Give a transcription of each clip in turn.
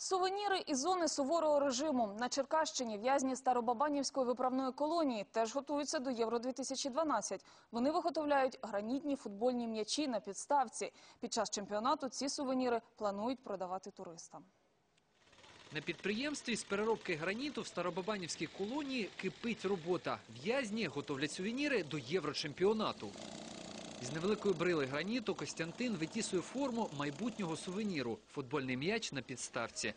Сувеніри із зони суворого режиму на Черкащині в'язні Старобабанівської виправної колонії теж готуються до Євро 2012 Вони виготовляють гранітні футбольні м'ячі на підставці. Під час чемпіонату ці сувеніри планують продавати туристам. На підприємстві з переробки граніту в Старобабанівській колонії кипить робота. В'язні готовлять сувеніри до єврочемпіонату. З невеликої брили граніту Костянтин витісує форму майбутнього сувеніру – футбольний м'яч на підставці.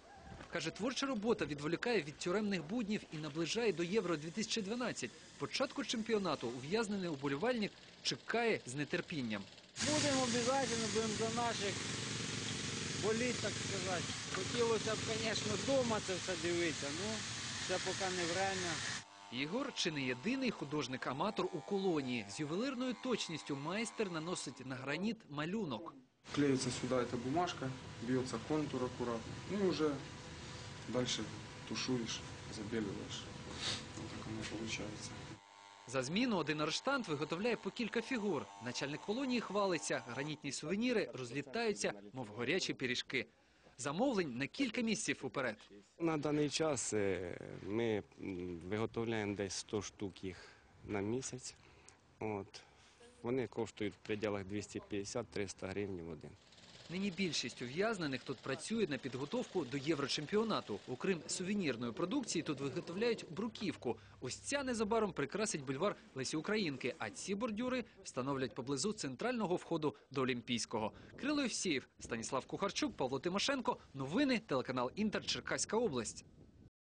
Каже, творча робота відволікає від тюремних буднів і наближає до Євро-2012. Початку чемпіонату ув'язнений уболівальник чекає з нетерпінням. Будемо обов'язково, будемо за наших боліт, так сказати. Хотілося б, звісно, вдома це все дивитися, ну це поки не время. Ігор чи не єдиний художник-аматор у колонії. З ювелирною точністю майстер наносить на граніт малюнок. Клеится сюда эта бумажка, бьется контур аккуратно. Ну уже дальше тушуешь, забеливаешь. Вот так оно получается. За зміну один арештант виготовляє по кілька фігур. Начальник колонії хвалиться, гранітні сувеніри розлітаються, мов горячі пиріжки. Замовлень на кілька місяців уперед. На даний час е, ми виготовляємо десь 100 штук їх на місяць. От. Вони коштують в пределах 250-300 гривень в один. Нині більшість ув'язнених тут працює на підготовку до єврочемпіонату. Окрім сувенірної продукції, тут виготовляють бруківку. Ось ця незабаром прикрасить бульвар Лесі Українки, а ці бордюри встановлять поблизу центрального входу до Олімпійського. Крило Євсіїв, Станіслав Кухарчук, Павло Тимошенко. Новини, телеканал Інтер, Черкаська область.